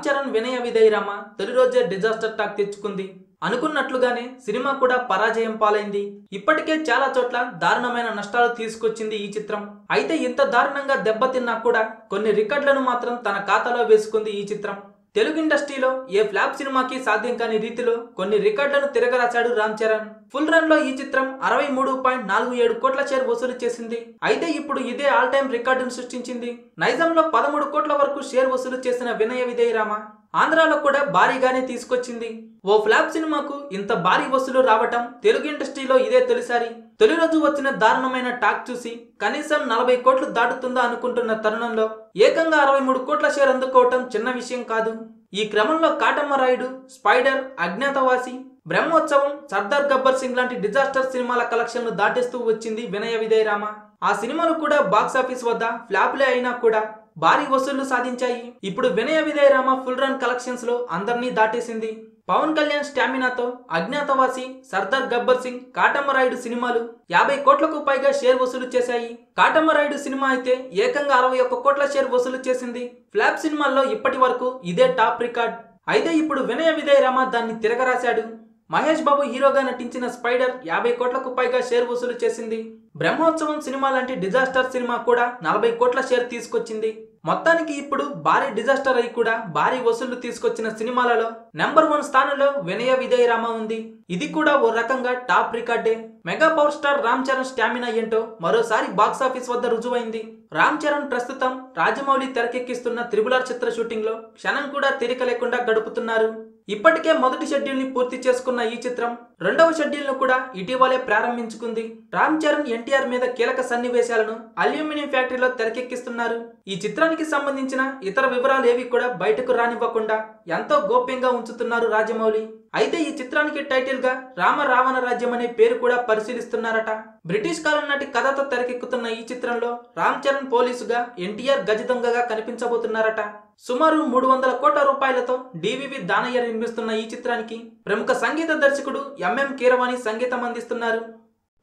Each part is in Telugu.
రామ్ చరణ్ వినయ విధేయరామ తొలి రోజే డిజాస్టర్ టాక్ తెచ్చుకుంది. అనుకున్నట్లుగానే సినిమా కూడా పరాజయం పాలైంది. ఇప్పటికే చాలా చోట్ల దారుణమైన నష్టాలు తీసుకొచ్చింది ఈ చిత్రం. అయితే ఇంత దారుణంగా దెబ్బతిన్నా కూడా కొన్ని రికార్డులను మాత్రం తన ఖాతాలో వేసుకుంది ఈ చిత్రం. తెలుగు ఇండస్ట్రీలో ఏ ఫ్లాప్ సినిమాకి సాధ్యం కాని రీతిలో కొన్ని రికార్డులను తిరగరాశాడు రామ్ చరణ్. ఫుల్ రన్లో ఈ చిత్రం అరవై మూడు పాయింట్ నాలుగు ఏడు కోట్ల షేర్ వసూలు చేసింది. అయితే ఇప్పుడు ఇదే ఆల్ టైమ్ రికార్డును సృష్టించింది. నైజంలో పదమూడు కోట్ల వరకు షేర్ వసూలు చేసిన వినయ విధేయరామ ఆంధ్రాలో కూడా భారీగానే తీసుకొచ్చింది. ఓ ఫ్లాప్ సినిమాకు ఇంత భారీ వసూలు రావటం తెలుగు ఇండస్ట్రీలో ఇదే తొలిసారి. తొలి రోజు వచ్చిన దారుణమైన టాక్ చూసి కనీసం నలభై కోట్లు దాటుతుందా అనుకుంటున్న తరుణంలో ఏకంగా అరవై మూడు కోట్ల షేర్ అందుకోవటం చిన్న విషయం కాదు. ఈ క్రమంలో కాటమ్మ రాయుడు స్పైడర్ అజ్ఞాతవాసి బ్రహ్మోత్సవం సర్దార్ గబ్బర్ సింగ్ లాంటి డిజాస్టర్ సినిమాల కలెక్షన్లు దాటేస్తూ వచ్చింది వినయ విదయరామ ఆ సినిమాలు కూడా బాక్సాఫీస్ వద్ద ఫ్లాప్లే అయినా కూడా భారీ వసూళ్ళు సాధించాయి. ఇప్పుడు వినయ విధేయరామ ఫుల్ రన్ కలెక్షన్స్లో అందరినీ దాటేసింది. పవన్ కళ్యాణ్ స్టామినాతో అజ్ఞాతవాసి సర్దార్ గబ్బర్ సింగ్ కాటమ్మరాయుడు సినిమాలు యాభై కోట్లకు పైగా షేర్ వసూలు చేశాయి. కాటమ్మరాయుడు సినిమా అయితే ఏకంగా అరవై ఒక్క కోట్ల షేర్ వసూలు చేసింది. ఫ్లాప్ సినిమాల్లో ఇప్పటి వరకు ఇదే టాప్ రికార్డ్. అయితే ఇప్పుడు వినయ విధేయరామ దాన్ని తిరగరాశాడు. మహేష్ బాబు హీరోగా నటించిన స్పైడర్ యాభై కోట్లకు పైగా షేర్ వసూలు చేసింది. బ్రహ్మోత్సవం సినిమా లాంటి డిజాస్టర్ సినిమా కూడా నలభై కోట్ల షేర్ తీసుకొచ్చింది. మొత్తానికి ఇప్పుడు భారీ డిజాస్టర్ అయి కూడా భారీ వసూళ్ళు తీసుకొచ్చిన సినిమాలలో నెంబర్ వన్ స్థానంలో వినయ విధేయరామ ఉంది. ఇది కూడా ఓ రకంగా top రికార్డే. Mega power star Ram Charan stamina ఏంటో మరోసారి బాక్సాఫీస్ వద్ద రుజువైంది. రామ్ చరణ్ ప్రస్తుతం రాజమౌళి తెరకెక్కిస్తున్న త్రిబులార్ చిత్ర షూటింగ్లో క్షణం కూడా తీరిక లేకుండా గడుపుతున్నారు. ఇప్పటికే మొదటి షెడ్యూల్ని పూర్తి చేసుకున్న ఈ చిత్రం రెండవ షెడ్యూల్ను కూడా ఇటీవలే ప్రారంభించుకుంది. రామ్ చరణ్ ఎన్టీఆర్ మీద కీలక సన్నివేశాలను అల్యూమినియం ఫ్యాక్టరీలో తెరకెక్కిస్తున్నారు. ఈ చిత్రానికి సంబంధించిన ఇతర వివరాలు ఏవి కూడా బయటకు రానివ్వకుండా ఎంతో గోప్యంగా ఉంచుతున్నారు రాజమౌళి. అయితే ఈ చిత్రానికి టైటిల్గా రామ రావణ రాజ్యం అనే పేరు కూడా పరిశీలిస్తున్నారట. బ్రిటిష్ కాలం నాటి కథతో తెరకెక్కుతున్న ఈ చిత్రంలో రామ్ చరణ్ పోలీసుగా ఎన్టీఆర్ గజదొంగగా కనిపించబోతున్నారట. సుమారు మూడు వందల కోట్ల రూపాయలతో డివివి దానయ్య నిర్మిస్తున్న ఈ చిత్రానికి ప్రముఖ సంగీత దర్శకుడు ఎంఎం కీరవాణి సంగీతం అందిస్తున్నారు.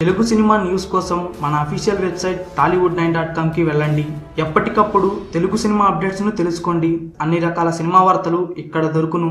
తెలుగు సినిమా న్యూస్ కోసం మన official website Tollywood nine dot కామ్కి వెళ్ళండి. ఎప్పటికప్పుడు తెలుగు సినిమా అప్డేట్స్ను తెలుసుకోండి. అన్ని రకాల సినిమా వార్తలు ఇక్కడ దొరుకును.